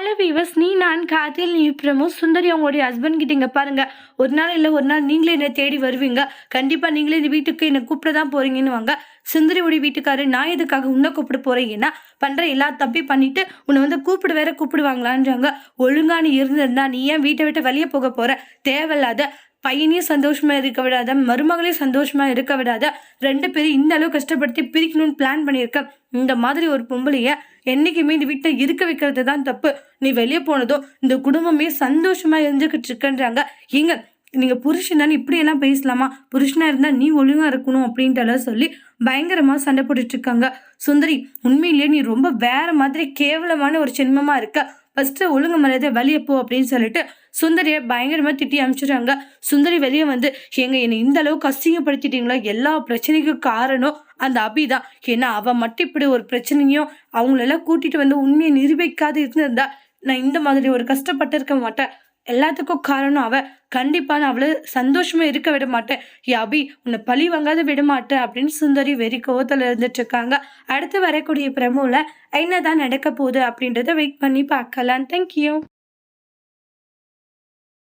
Hello viewers நீ நான் காதில் நீ பிரமோ சுந்தரி அவங்களுடைய ஹஸ்பண்ட் கிட்ட இங்கே பாருங்க. ஒரு நாள் இல்லை ஒரு நாள் நீங்களே என்னை தேடி வருவீங்க. கண்டிப்பாக நீங்களே இந்த வீட்டுக்கு என்னை கூப்பிட தான் போறீங்கன்னு வாங்க. சுந்தரியோடைய வீட்டுக்காரர் நான் எதுக்காக உன்னை கூப்பிட போறீங்கன்னா பண்ணுற எல்லா தப்பி பண்ணிட்டு உன்னை வந்து கூப்பிடு வேற கூப்பிடுவாங்களான்றாங்க. ஒழுங்கானு நீ இருந்திருந்தா நீ ஏன் வீட்டை விட்டு வெளியே போக போற? தேவையில்லாத பையனையும் சந்தோஷமா இருக்க விடாத மருமகளையும் சந்தோஷமா இருக்க விடாத ரெண்டு பேரும் இந்த அளவு கஷ்டப்படுத்தி பிரிக்கணும்னு பிளான் பண்ணியிருக்க இந்த மாதிரி ஒரு பொம்பளைய என்னைக்குமே இந்த வீட்டை இருக்க வைக்கிறது தான் தப்பு. நீ வெளியே போனதோ இந்த குடும்பமே சந்தோஷமா இருந்துகிட்டு இருக்குன்றாங்க. ஏங்க நீங்க புருஷன் இப்படியெல்லாம் பேசலாமா? புருஷனா இருந்தா நீ ஒழுங்கா இருக்கணும் அப்படின்ட்டு எல்லாம் சொல்லி பயங்கரமா சண்டை போட்டுட்டு இருக்காங்க. சுந்தரி உண்மையிலேயே நீ ரொம்ப வேற மாதிரி கேவலமான ஒரு ஜென்மமா இருக்க. ஃபர்ஸ்ட் ஒழுங்கு மரியாதை வெளியே போ அப்படின்னு சொல்லிட்டு சுந்தரியை பயங்கரமாக திட்டி அனுப்பிச்சிடுறாங்க. சுந்தரி வெளியே வந்து ஏங்க என்னை இந்த அளவுக்கு அசிங்கப்படுத்திட்டீங்களா? எல்லா பிரச்சனைக்கும் காரணம் அந்த அபி தான். ஏன்னா அவன் மட்டும் இப்படி ஒரு பிரச்சனையும் அவங்களெல்லாம் கூட்டிட்டு வந்து உண்மையை நிரூபிக்காது இருந்திருந்தா நான் இந்த மாதிரி ஒரு கஷ்டப்பட்டு இருக்க மாட்டேன். எல்லாத்துக்கும் காரணம் அவ. கண்டிப்பா நான் அவளை சந்தோஷமா இருக்க விட மாட்டேன். ஏ அபி உன்னை பழி வாங்காத விட மாட்டேன் அப்படின்னு சுந்தரி வெறி கோவத்தில் இருந்துட்டு இருக்காங்க அடுத்து வரக்கூடிய பிரமோல என்னதான் நடக்க போகுது? அப்படின்றத வெயிட் பண்ணி பார்க்கலாம். தேங்க்யூ